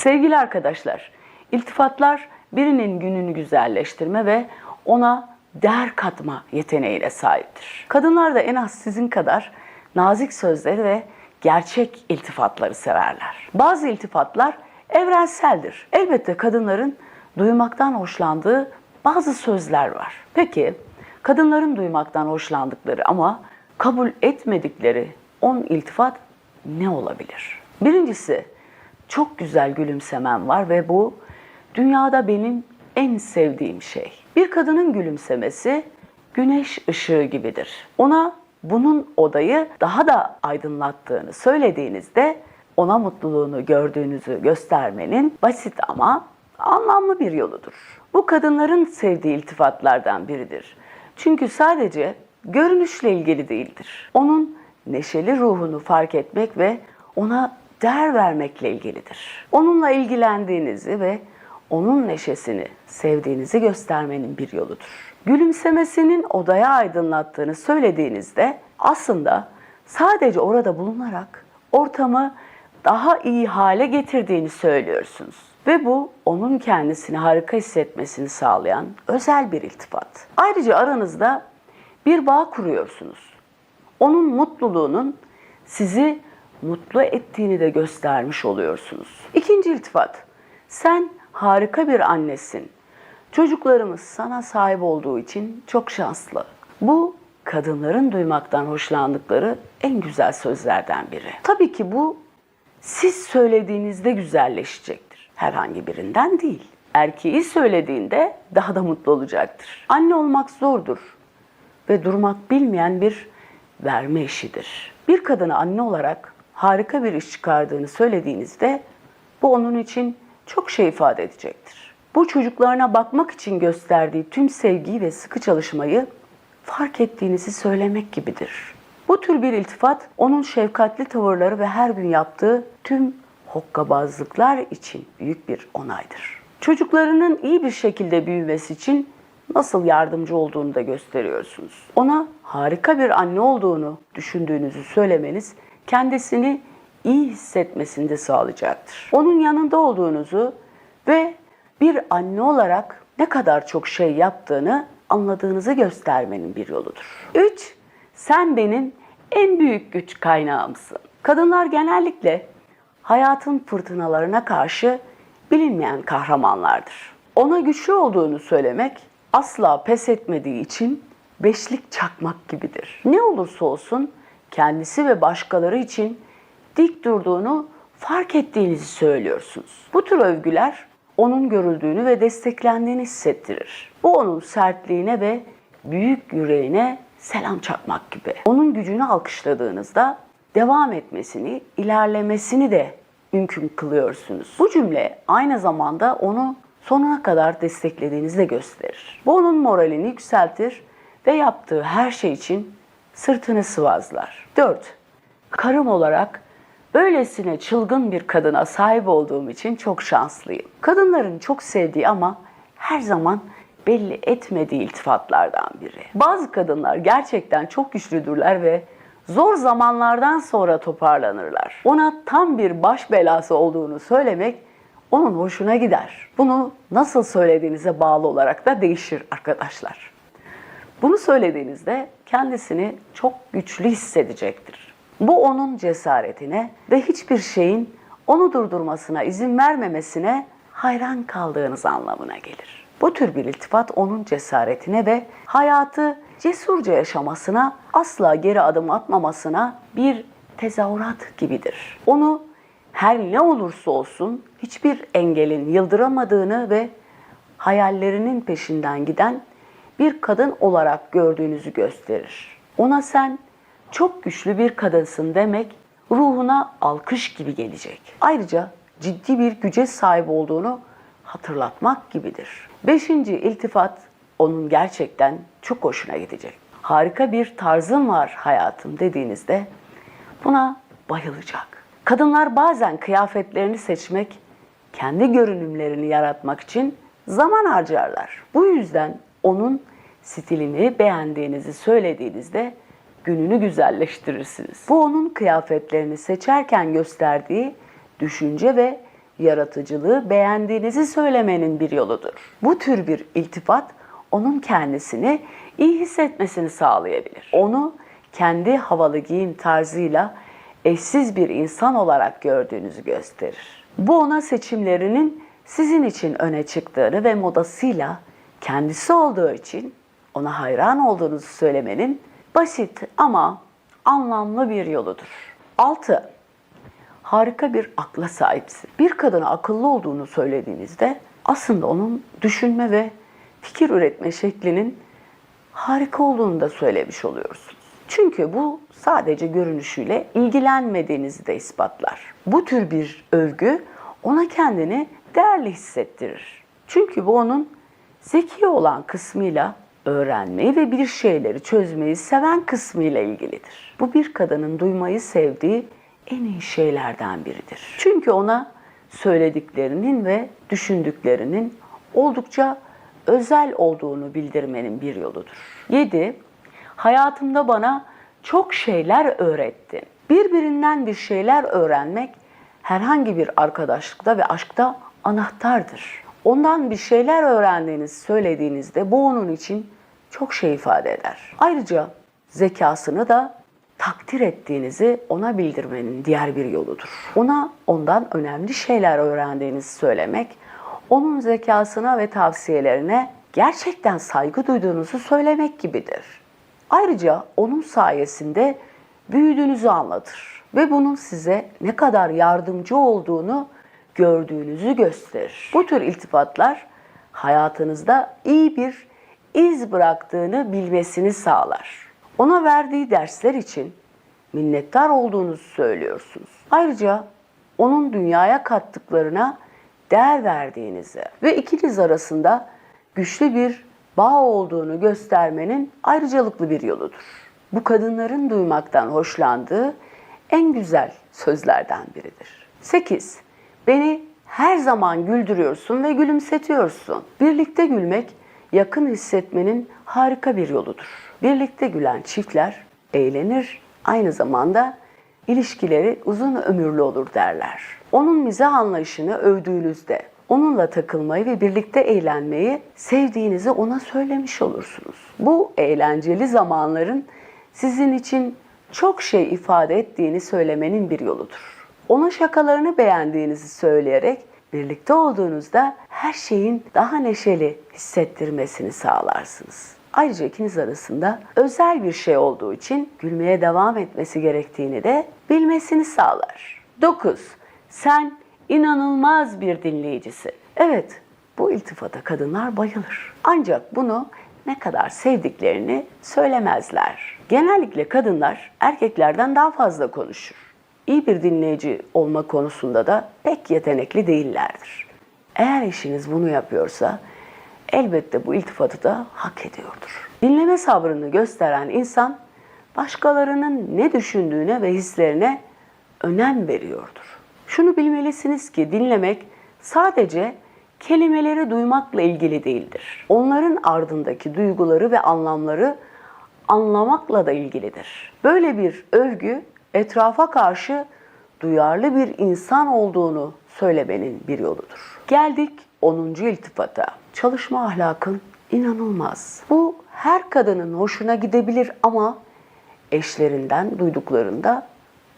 Sevgili arkadaşlar, iltifatlar birinin gününü güzelleştirme ve ona değer katma yeteneğine sahiptir. Kadınlar da en az sizin kadar nazik sözleri ve gerçek iltifatları severler. Bazı iltifatlar evrenseldir. Elbette kadınların duymaktan hoşlandığı bazı sözler var. Peki kadınların duymaktan hoşlandıkları ama kabul etmedikleri 10 iltifat ne olabilir? Birincisi çok güzel gülümsemen var ve bu dünyada benim en sevdiğim şey. Bir kadının gülümsemesi güneş ışığı gibidir. Ona bunun odayı daha da aydınlattığını söylediğinizde ona mutluluğunu gördüğünüzü göstermenin basit ama anlamlı bir yoludur. Bu kadınların sevdiği iltifatlardan biridir. Çünkü sadece görünüşle ilgili değildir. Onun neşeli ruhunu fark etmek ve ona değer vermekle ilgilidir. Onunla ilgilendiğinizi ve onun neşesini sevdiğinizi göstermenin bir yoludur. Gülümsemesinin odaya aydınlattığını söylediğinizde aslında sadece orada bulunarak ortamı daha iyi hale getirdiğini söylüyorsunuz. Ve bu onun kendisini harika hissetmesini sağlayan özel bir iltifat. Ayrıca aranızda bir bağ kuruyorsunuz. Onun mutluluğunun sizi mutlu ettiğini de göstermiş oluyorsunuz. İkinci iltifat. Sen harika bir annesin. Çocuklarımız sana sahip olduğu için çok şanslı. Bu kadınların duymaktan hoşlandıkları en güzel sözlerden biri. Tabii ki bu siz söylediğinizde güzelleşecektir. Herhangi birinden değil. Erkeği söylediğinde daha da mutlu olacaktır. Anne olmak zordur ve durmak bilmeyen bir verme işidir. Bir kadına anne olarak harika bir iş çıkardığını söylediğinizde bu onun için çok şey ifade edecektir. Bu çocuklarına bakmak için gösterdiği tüm sevgiyi ve sıkı çalışmayı fark ettiğinizi söylemek gibidir. Bu tür bir iltifat onun şefkatli tavırları ve her gün yaptığı tüm hokkabazlıklar için büyük bir onaydır. Çocuklarının iyi bir şekilde büyümesi için nasıl yardımcı olduğunu da gösteriyorsunuz. Ona harika bir anne olduğunu düşündüğünüzü söylemeniz kendisini iyi hissetmesini de sağlayacaktır. Onun yanında olduğunuzu ve bir anne olarak ne kadar çok şey yaptığını anladığınızı göstermenin bir yoludur. 3. Sen benim en büyük güç kaynağımsın. Kadınlar genellikle hayatın fırtınalarına karşı bilinmeyen kahramanlardır. Ona güçlü olduğunu söylemek asla pes etmediği için beşlik çakmak gibidir. Ne olursa olsun kendisi ve başkaları için dik durduğunu fark ettiğinizi söylüyorsunuz. Bu tür övgüler onun görüldüğünü ve desteklendiğini hissettirir. Bu onun sertliğine ve büyük yüreğine selam çakmak gibi. Onun gücünü alkışladığınızda devam etmesini, ilerlemesini de mümkün kılıyorsunuz. Bu cümle aynı zamanda onu sonuna kadar desteklediğinizi de gösterir. Bu onun moralini yükseltir ve yaptığı her şey için sırtını sıvazlar. 4. Karım olarak böylesine çılgın bir kadına sahip olduğum için çok şanslıyım. Kadınların çok sevdiği ama her zaman belli etmediği iltifatlardan biri. Bazı kadınlar gerçekten çok güçlüdürler ve zor zamanlardan sonra toparlanırlar. Ona tam bir baş belası olduğunu söylemek onun hoşuna gider. Bunu nasıl söylediğinize bağlı olarak da değişir arkadaşlar. Bunu söylediğinizde kendisini çok güçlü hissedecektir. Bu onun cesaretine ve hiçbir şeyin onu durdurmasına izin vermemesine hayran kaldığınız anlamına gelir. Bu tür bir iltifat onun cesaretine ve hayatı cesurca yaşamasına, asla geri adım atmamasına bir tezahürat gibidir. Onu her ne olursa olsun hiçbir engelin yıldıramadığını ve hayallerinin peşinden giden bir kadın olarak gördüğünüzü gösterir. Ona sen çok güçlü bir kadınsın demek ruhuna alkış gibi gelecek. Ayrıca ciddi bir güce sahip olduğunu hatırlatmak gibidir. Beşinci iltifat onun gerçekten çok hoşuna gidecek. Harika bir tarzın var hayatım dediğinizde buna bayılacak. Kadınlar bazen kıyafetlerini seçmek, kendi görünümlerini yaratmak için zaman harcarlar. Bu yüzden onun stilini beğendiğinizi söylediğinizde gününü güzelleştirirsiniz. Bu onun kıyafetlerini seçerken gösterdiği düşünce ve yaratıcılığı beğendiğinizi söylemenin bir yoludur. Bu tür bir iltifat onun kendisini iyi hissetmesini sağlayabilir. Onu kendi havalı giyim tarzıyla eşsiz bir insan olarak gördüğünüzü gösterir. Bu ona seçimlerinin sizin için öne çıktığını ve modasıyla kendisi olduğu için ona hayran olduğunuzu söylemenin basit ama anlamlı bir yoludur. 6. Harika bir akla sahipsin. Bir kadına akıllı olduğunu söylediğinizde aslında onun düşünme ve fikir üretme şeklinin harika olduğunu da söylemiş oluyorsunuz. Çünkü bu sadece görünüşüyle ilgilenmediğinizi de ispatlar. Bu tür bir övgü ona kendini değerli hissettirir. Çünkü bu onun zeki olan kısmıyla öğrenmeyi ve bir şeyleri çözmeyi seven kısmıyla ilgilidir. Bu bir kadının duymayı sevdiği en iyi şeylerden biridir. Çünkü ona söylediklerinin ve düşündüklerinin oldukça özel olduğunu bildirmenin bir yoludur. 7. Hayatımda bana çok şeyler öğrettin. Birbirinden bir şeyler öğrenmek herhangi bir arkadaşlıkta ve aşkta anahtardır. Ondan bir şeyler öğrendiğinizi söylediğinizde bu onun için çok şey ifade eder. Ayrıca zekasını da takdir ettiğinizi ona bildirmenin diğer bir yoludur. Ona ondan önemli şeyler öğrendiğinizi söylemek, onun zekasına ve tavsiyelerine gerçekten saygı duyduğunuzu söylemek gibidir. Ayrıca onun sayesinde büyüdüğünüzü anlatır ve bunun size ne kadar yardımcı olduğunu gördüğünüzü gösterir. Bu tür iltifatlar hayatınızda iyi bir iz bıraktığını bilmesini sağlar. Ona verdiği dersler için minnettar olduğunuzu söylüyorsunuz. Ayrıca onun dünyaya kattıklarına değer verdiğinizi ve ikiniz arasında güçlü bir bağ olduğunu göstermenin ayrıcalıklı bir yoludur. Bu kadınların duymaktan hoşlandığı en güzel sözlerden biridir. 8. Beni her zaman güldürüyorsun ve gülümsetiyorsun. Birlikte gülmek yakın hissetmenin harika bir yoludur. Birlikte gülen çiftler eğlenir, aynı zamanda ilişkileri uzun ömürlü olur derler. Onun mizah anlayışını övdüğünüzde onunla takılmayı ve birlikte eğlenmeyi sevdiğinizi ona söylemiş olursunuz. Bu eğlenceli zamanların sizin için çok şey ifade ettiğini söylemenin bir yoludur. Ona şakalarını beğendiğinizi söyleyerek birlikte olduğunuzda her şeyin daha neşeli hissettirmesini sağlarsınız. Ayrıca ikiniz arasında özel bir şey olduğu için gülmeye devam etmesi gerektiğini de bilmesini sağlar. 9. Sen inanılmaz bir dinleyicisin. Evet, bu iltifata kadınlar bayılır. Ancak bunu ne kadar sevdiklerini söylemezler. Genellikle kadınlar erkeklerden daha fazla konuşur. İyi bir dinleyici olma konusunda da pek yetenekli değillerdir. Eğer eşiniz bunu yapıyorsa elbette bu iltifatı da hak ediyordur. Dinleme sabrını gösteren insan başkalarının ne düşündüğüne ve hislerine önem veriyordur. Şunu bilmelisiniz ki dinlemek sadece kelimeleri duymakla ilgili değildir. Onların ardındaki duyguları ve anlamları anlamakla da ilgilidir. Böyle bir övgü etrafa karşı duyarlı bir insan olduğunu söylemenin bir yoludur. Geldik 10. iltifata. Çalışma ahlakın inanılmaz. Bu her kadının hoşuna gidebilir ama eşlerinden duyduklarında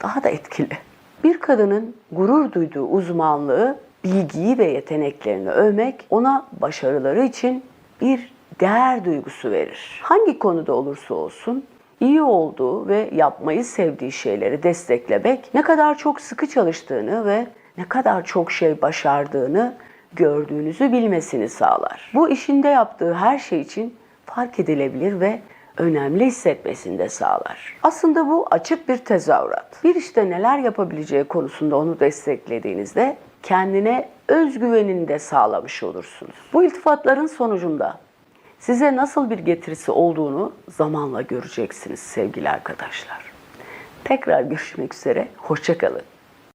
daha da etkili. Bir kadının gurur duyduğu uzmanlığı, bilgiyi ve yeteneklerini övmek ona başarıları için bir değer duygusu verir. Hangi konuda olursa olsun iyi olduğu ve yapmayı sevdiği şeyleri desteklemek ne kadar çok sıkı çalıştığını ve ne kadar çok şey başardığını gördüğünüzü bilmesini sağlar. Bu işinde yaptığı her şey için fark edilebilir ve önemli hissetmesini de sağlar. Aslında bu açık bir tezahürat. Bir işte neler yapabileceği konusunda onu desteklediğinizde kendine özgüvenini de sağlamış olursunuz. Bu iltifatların sonucunda size nasıl bir getirisi olduğunu zamanla göreceksiniz sevgili arkadaşlar. Tekrar görüşmek üzere, hoşçakalın.